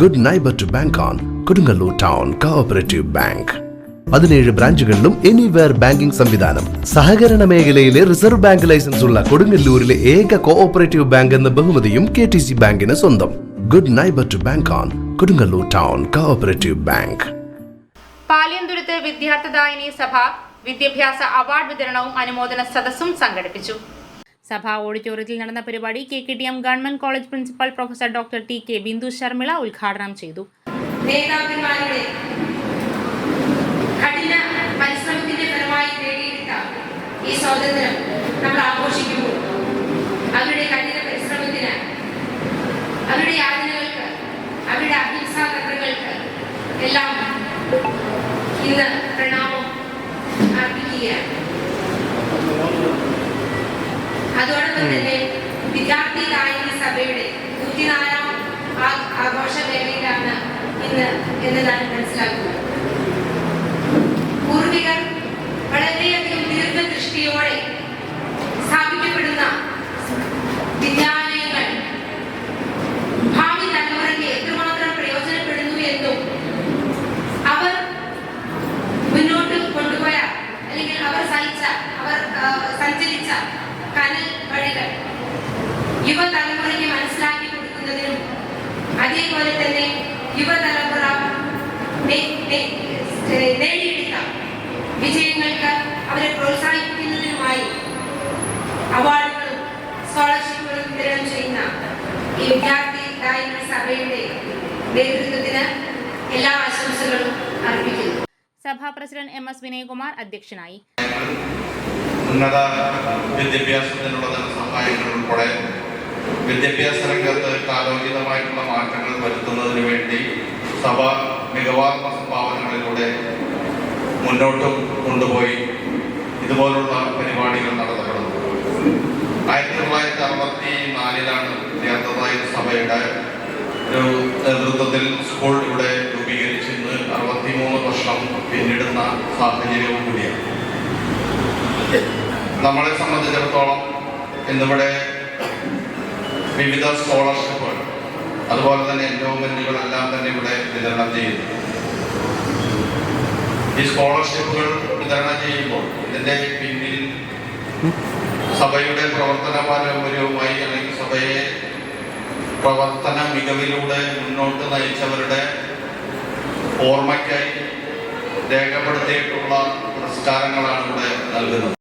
Good neighbour to bank on Kodungallur town cooperative bank പതിനേഴ് ബ്രാഞ്ചുകളിലും anywhere banking സംവിധാനം. സഹകരണ മേഖലയിലെ റിസർവ് ബാങ്ക് ലൈസൻസ് ഉള്ള കൊടുങ്ങല്ലൂരിലെ ഏക കോഓപ്പറേറ്റീവ് ബാങ്ക് എന്ന ബഹുമതിയും കെ ടി സി ബാങ്കിന് സ്വന്തം. Good neighbour to bank on Kodungallur town cooperative bank Paliyanthuruth Vidyarthidayini Sabha വിദ്യാഭ്യാസ അവാർഡ് വിതരണവും അനുമോദന സദസ്സും സംഘടിപ്പിച്ചു. സഭാ ഓഡിറ്റോറിയത്തിൽ നടന്ന പരിപാടി K K T M government college principal professor doctor T K Bindu Sharmila ഉദ്ഘാടനം ചെയ്തു. ഈ അവരുടെ അവരുടെ അഹിംസാ തന്ത്രങ്ങൾക്ക് എല്ലാം ഇന്ന് തന്നെ വിദ്യാർത്ഥി ഗായക സഭയുടെ നൂറ്റിനാലാം ആഘോഷ വേളയിലാണ് ഇന്ന് എന്നതാണ് മനസ്സിലാക്കുന്നത് അതേപോലെ തന്നെ യുവതലമുറ നേടിയെടുത്ത വിജയങ്ങൾക്ക് അവരെ പ്രോത്സാഹിപ്പിക്കുന്നതിനുമായി അവാർഡുകളും സ്കോളർഷിപ്പുകളും വിതരണം ചെയ്യുന്ന ഈ വിദ്യാർത്ഥി ഗായക സഭയുടെ നേതൃത്വത്തിന് എല്ലാ ആശംസകളും അർപ്പിക്കുന്നു. സഭാ പ്രസിഡന്റ് എം എസ് വിനയകുമാർ അധ്യക്ഷനായി. ഉന്നത വിദ്യാഭ്യാസത്തിനുള്ള ധനസഹായങ്ങൾ ഉൾപ്പെടെ വിദ്യാഭ്യാസ രംഗത്ത് കാലോചിതമായിട്ടുള്ള മാറ്റങ്ങൾ വരുത്തുന്നതിന് വേണ്ടി സഭ മികവാർന്ന സംഭാവനകളിലൂടെ മുന്നോട്ട് കൊണ്ടുപോയി ഇതുപോലുള്ള പരിപാടികൾ നടത്തപ്പെടുന്നു. ആയിരത്തി തൊള്ളായിരത്തി അറുപത്തി നാലിലാണ് വിദ്യാർത്ഥി സഭയുടെ ഒരു നേതൃത്വത്തിൽ സ്കൂൾ ഇവിടെ രൂപീകരിച്ചിന്ന് അറുപത്തി അറുപത്തിമൂന്ന് വർഷം പിന്നിടുന്ന സാഹചര്യവും കൂടിയാണ്. നമ്മളെ സംബന്ധിച്ചിടത്തോളം ഇന്നിവിടെ വിവിധ സ്കോളർഷിപ്പുകൾ. അതുപോലെ തന്നെ എൻഡോമെന്റുകളെല്ലാം തന്നെ ഇവിടെ വിതരണം ചെയ്യുന്നു. ഈ സ്കോളർഷിപ്പുകൾ വിതരണം ചെയ്യുമ്പോൾ ഇതിന്റെ പിന്നിൽ സഭയുടെ പ്രവർത്തന പാരമ്പര്യവുമായി അല്ലെങ്കിൽ സഭയെ പ്രവർത്തന മികവിലൂടെ മുന്നോട്ട് നയിച്ചവരുടെ ഓർമ്മയ്ക്കായി രേഖപ്പെടുത്തിയിട്ടുള്ള പുരസ്കാരങ്ങളാണ് ഇവിടെ നൽകുന്നത്.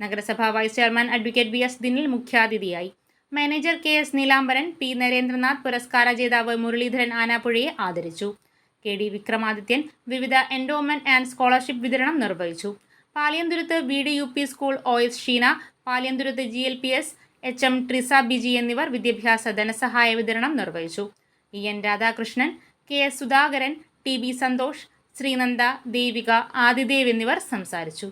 നഗരസഭാ vice chairman advocate B S Dinil മുഖ്യാതിഥിയായി. Manager K S Neelambaran P Narendranath പുരസ്കാര ജേതാവ് മുരളീധരൻ ആനാപ്പുഴയെ ആദരിച്ചു. കെ ഡി വിക്രമാദിത്യൻ വിവിധ എൻഡോമെന്റ് ആൻഡ് സ്കോളർഷിപ്പ് വിതരണം നിർവഹിച്ചു. Paliyanthuruth B D U P school O S Sheena Paliyanthuruth G L P S H M Trisa Biji എന്നിവർ വിദ്യാഭ്യാസ ധനസഹായ വിതരണം നിർവഹിച്ചു. E N Radhakrishnan K S Sudhakaran T B Santhosh Sreenanda Devika Adidev എന്നിവർ സംസാരിച്ചു.